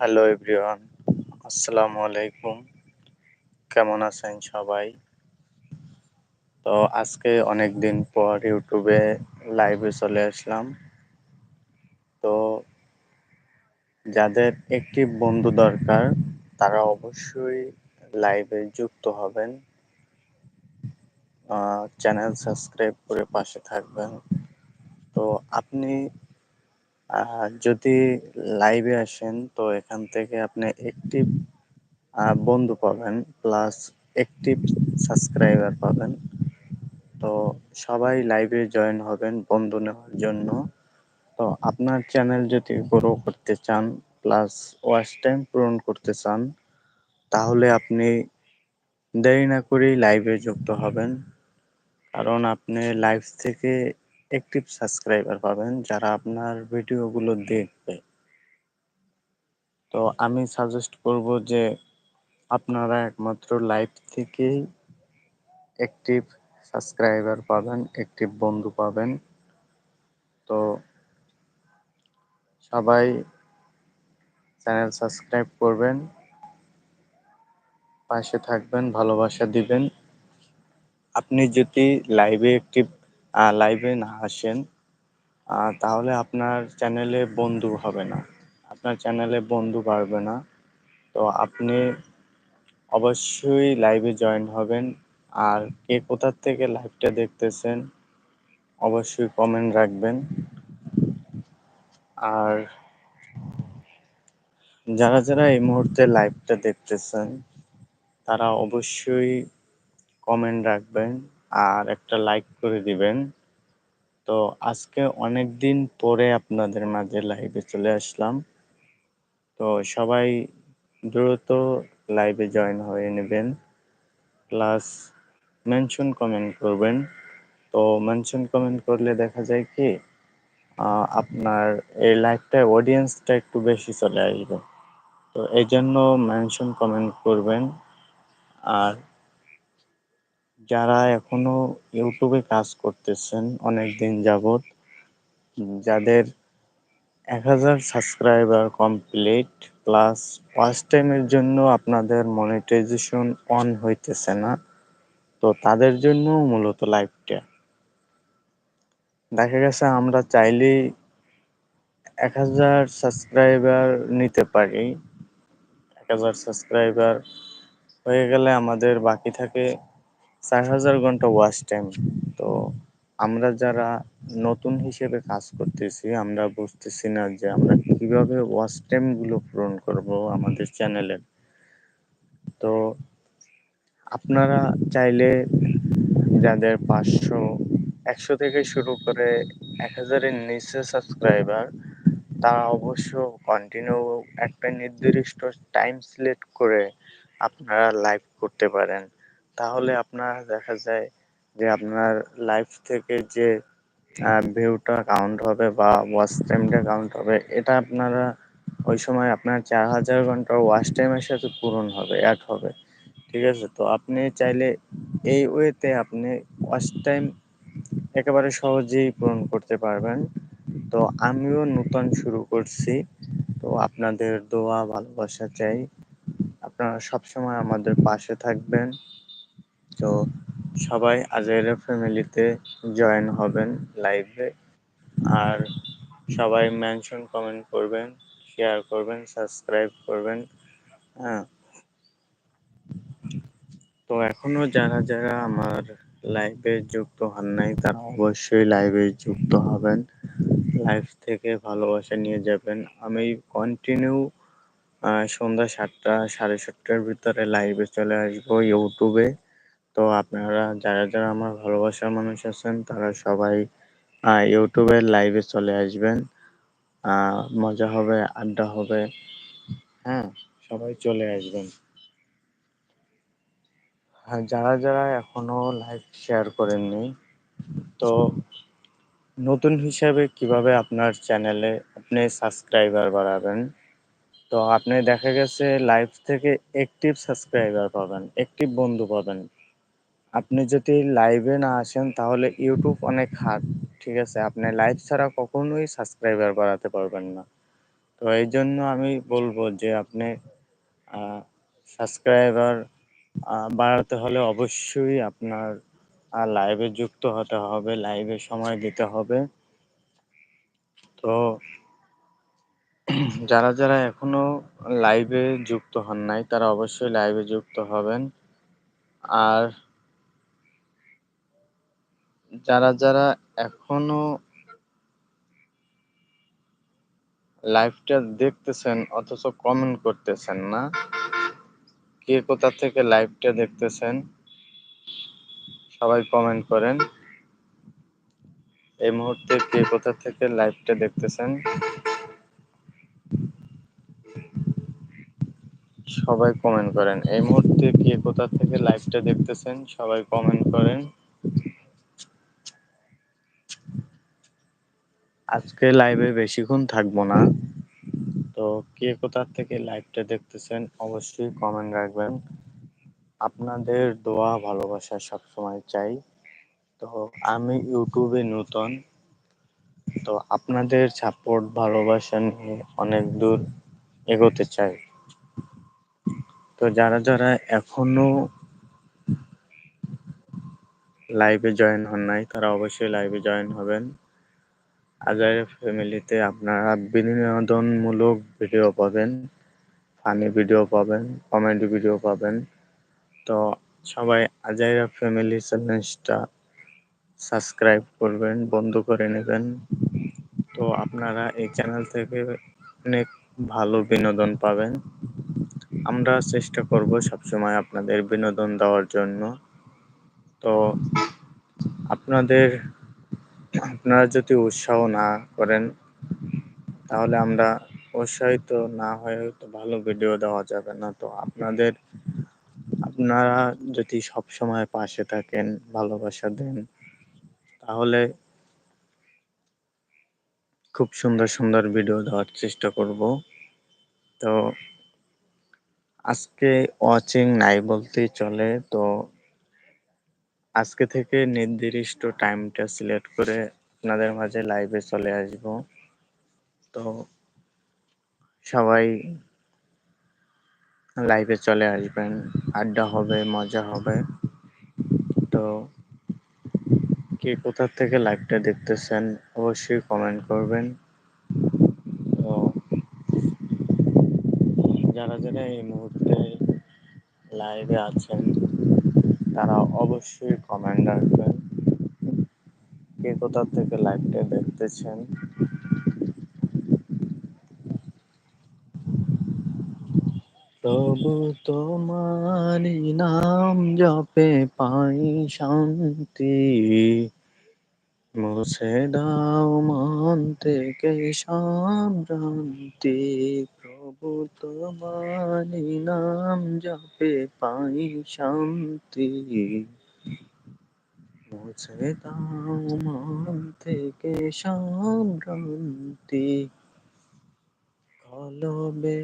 Hello everyone আসসালামু আলাইকুম কেমন আছেন সবাই? তো আজকে অনেক দিন পর ইউটিউবে লাইভে চলে আসলাম। তো যাদের একটি বন্ধু দরকার, তারা অবশ্যই লাইভে যুক্ত হবেন। চ্যানেল সাবস্ক্রাইব করে পাশে থাকবেন। তো আপনি যদি লাইভে আসেন, তো এখান থেকে আপনি একটি বন্ধু পাবেন প্লাস একটি সাবস্ক্রাইবার পাবেন। তো সবাই লাইভে জয়েন হবেন বন্ধু নেওয়ার জন্য। তো আপনার চ্যানেল যদি গ্রো করতে চান প্লাস ওয়াচ টাইম পূরণ করতে চান, তাহলে আপনি দেরি না করেই লাইভে যুক্ত হবেন। কারণ আপনি লাইভ থেকে অ্যাক্টিভ সাবস্ক্রাইবার পাবেন যারা আপনার ভিডিওগুলো দেখবে। তো আমি সাজেস্ট করব যে আপনারা একমাত্র লাইভ থেকেই অ্যাক্টিভ সাবস্ক্রাইবার পাবেন অ্যাক্টিভ বন্ধু পাবেন। তো সবাই চ্যানেল সাবস্ক্রাইব করবেন, পাশে থাকবেন, ভালোবাসা দিবেন। আপনি যদি লাইভে একটি লাইভে না আসেন তাহলে আপনার চ্যানেলে বন্ধু হবে না। আপনার চ্যানেলে বন্ধু বাড়বে না। তো আপনি অবশ্যই লাইভে জয়েন হবেন। আর কে কোথার থেকে লাইভটা দেখতেছেন, অবশ্যই কমেন্ট রাখবেন। আর যারা যারা এই মুহূর্তে লাইভটা দেখতেছেন, তারা অবশ্যই কমেন্ট রাখবেন। আর একটা লাইক করে দিবেন। তো আজকে অনেক দিন পরে আপনাদের মাঝে লাইভে চলে আসলাম। তো সবাই দ্রুত লাইভে জয়েন হয়ে নেবেন। প্লাস মেনশন কমেন্ট করবেন। তো মেনশন কমেন্ট করলে দেখা যায় কি আপনার এই লাইভটায় অডিয়েন্সটা একটু বেশি চলে আসবে। তো এই জন্য মেনশন কমেন্ট করবেন। আর যারা এখনও ইউটিউবে কাজ করতেছেন অনেক দিন যাবৎ যাদের এক হাজার সাবস্ক্রাইবার কমপ্লিট প্লাস ওয়াচ টাইমের জন্য আপনাদের মনিটাইজেশন অন হইতেছে না, তো তাদের জন্য মূলত লাইভটা দেখা গেছে আমরা চাইলেই এক হাজার সাবস্ক্রাইবার নিতে পারি। এক হাজার সাবস্ক্রাইবার হয়ে গেলে আমাদের বাকি থাকে চার হাজার ঘণ্টা ওয়াচ টাইম তো আমরা যারা নতুন হিসেবে কাজ করতেছি, আমরা বুঝতেছি না যে আমরা কীভাবে ওয়াচ টাইমগুলো পূরণ করব আমাদের চ্যানেলের তো আপনারা চাইলে যাদের পাঁচশো, একশো থেকে শুরু করে এক হাজারের নিচে সাবস্ক্রাইবার তারা অবশ্য কন্টিনিউ একটা নির্দিষ্ট টাইম সিলেক্ট করে আপনারা লাইভ করতে পারেন। তাহলে আপনার দেখা যায় যে আপনার লাইভ থেকে যে ভিউটা কাউন্ট হবে বা ওয়াচ টাইমটা কাউন্ট হবে, এটা আপনারা ওই সময় আপনার চার হাজার ঘণ্টা ওয়াচ টাইমের সাথে পূরণ হবে অ্যাড হবে। ঠিক আছে? তো আপনি চাইলে এই ওয়েতে আপনি ওয়াচ টাইম একেবারে সহজেই পূরণ করতে পারবেন। তো আমিও নতুন শুরু করছি। তো আপনাদের দোয়া, ভালোবাসা চাই। আপনারা সবসময় আমাদের পাশে থাকবেন। তো সবাই আজেরা ফ্যামিলিতে জয়েন হবেন লাইভে। আর সবাই মেনশন কমেন্ট করবেন শেয়ার করবেন সাবস্ক্রাইব করবেন। হ্যাঁ। তো এখনও যারা যারা আমার লাইভে যুক্ত হন নাই, তারা অবশ্যই লাইভে যুক্ত হবেন। লাইভ থেকে ভালোবাসা নিয়ে যাবেন। আমি কন্টিনিউ সন্ধ্যা সাতটা, সাড়ে সাতটার ভিতরে লাইভে চলে আসব ইউটিউবে। তো আপনারা যারা যারা আমার ভালোবাসার মানুষ আছেন, তারা সবাই ইউটিউবের লাইভে চলে আসবেন। মজা হবে, আড্ডা হবে। হ্যাঁ সবাই চলে আসবেন। হ্যাঁ যারা যারা এখনও লাইভ শেয়ার করেননি, তো নতুন হিসাবে কীভাবে আপনার চ্যানেলে আপনি সাবস্ক্রাইবার বাড়াবেন? তো আপনি দেখা গেছে লাইভ থেকে অ্যাক্টিভ সাবস্ক্রাইবার পাবেন অ্যাক্টিভ বন্ধু পাবেন। আপনি যদি লাইভে না আসেন, তাহলে ইউটিউব অনেক হার্ড, ঠিক আছে? আপনি লাইভ ছাড়া কখনোই সাবস্ক্রাইবার বাড়াতে পারবেন না। তো এই জন্য আমি বলব যে আপনি সাবস্ক্রাইবার বাড়াতে হলে অবশ্যই আপনার লাইভে যুক্ত হতে হবে লাইভে সময় দিতে হবে। তো যারা যারা এখনও লাইভে যুক্ত হন নাই, তারা অবশ্যই লাইভে যুক্ত হবেন। আর যারা যারা এখনও লাইভটা দেখতেছেন অথচ কমেন্ট করতেছেন না, কে কোথা থেকে লাইভটা দেখতেছেন, সবাই কমেন্ট করেন। এই মুহূর্তে কে কোথা থেকে লাইভটা দেখতেছেন, সবাই কমেন্ট করেন। এই মুহূর্তে কে কোথা থেকে লাইভটা দেখতেছেন, সবাই কমেন্ট করেন। আজকে লাইভে বেশিক্ষণ থাকব না। তো কে কোথা থেকে লাইভটা দেখতেছেন, অবশ্যই কমেন্ট রাখবেন। আপনাদের দোয়া, ভালোবাসা সবসময় চাই। তো আমি ইউটিউবে নতুন, তো আপনাদের সাপোর্ট ভালোবাসা নিয়ে অনেক দূর এগোতে চাই। তো যারা যারা এখনও লাইভে জয়েন হন নাই, তারা অবশ্যই লাইভে জয়েন হবেন। আজাইরা ফ্যামিলিতে আপনারা বিনোদনমূলক ভিডিও পাবেন ফানি ভিডিও পাবেন কমেডি ভিডিও পাবেন। তো সবাই আজাইরা ফ্যামিলি চ্যানেলটা সাবস্ক্রাইব করবেন, বন্ধ করে নেবেন। তো আপনারা এই চ্যানেল থেকে অনেক ভালো বিনোদন পাবেন। আমরা চেষ্টা করব সবসময় আপনাদের বিনোদন দেওয়ার জন্য। তো আপনাদের আপনারা যদি উৎসাহ না করেন, তাহলে আমরা উৎসাহিত না হয়ে তো ভালো ভিডিও দেওয়া যাবে না। তো আপনাদের, আপনারা যদি সব সময় পাশে থাকেন, ভালোবাসা দেন, তাহলে খুব সুন্দর সুন্দর ভিডিও দেওয়ার চেষ্টা করব। তো আজকে ওয়াচিং নাই বলতেই চলে। তো আজকে থেকে নির্দিষ্ট টাইমটা সিলেক্ট করে আপনাদের মাঝে লাইভে চলে আসব। তো সবাই লাইভে চলে আসবেন, আড্ডা হবে, মজা হবে। তো কে কোথা থেকে লাইভটা দেখতেছেন অবশ্যই কমেন্ট করবেন। তো যারা যারা এই মুহূর্তে লাইভে আছেন তারা অবশ্যই কমেন্ট রাখবেন। কে কোথা থেকে লাইভটা দেখতেছেন? প্রভু তোমারি নাম জপে পাই শান্তি। মুছে দাও মন থেকে সাভ্রান্তি প্রভু তোমারি নাম জপে পাই শান্তি। মুছে দাও মন থেকে সাভ্রান্তি কলবে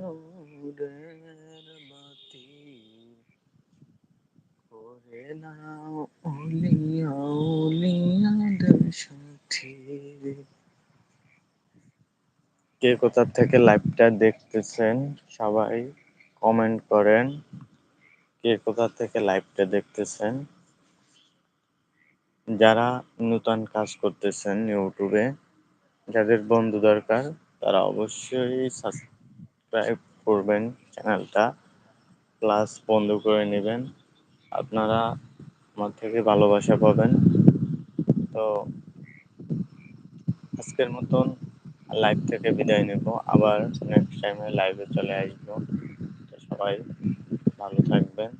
নূরের বাতি। করে নাও উলিয়া উলিয়াদের সাথী। কে কোথা থেকে লাইভটা দেখতেছেন, সবাই কমেন্ট করেন, কে কোথা থেকে লাইভটা দেখতেছেন। যারা নতুন কাজ করতেছেন ইউটিউবে, যাদের বন্ধু দরকার, তারা অবশ্যই সাবস্ক্রাইব করবেন চ্যানেলটা প্লাস বন্ধ করে নেবেন। আপনারা আমার থেকে ভালোবাসা পাবেন। তো আজকের মতন লাইভ থেকে বিদায় নেব। আবার নেক্সট টাইমে লাইভে চলে আসব। তো সবাই ভালো থাকবেন।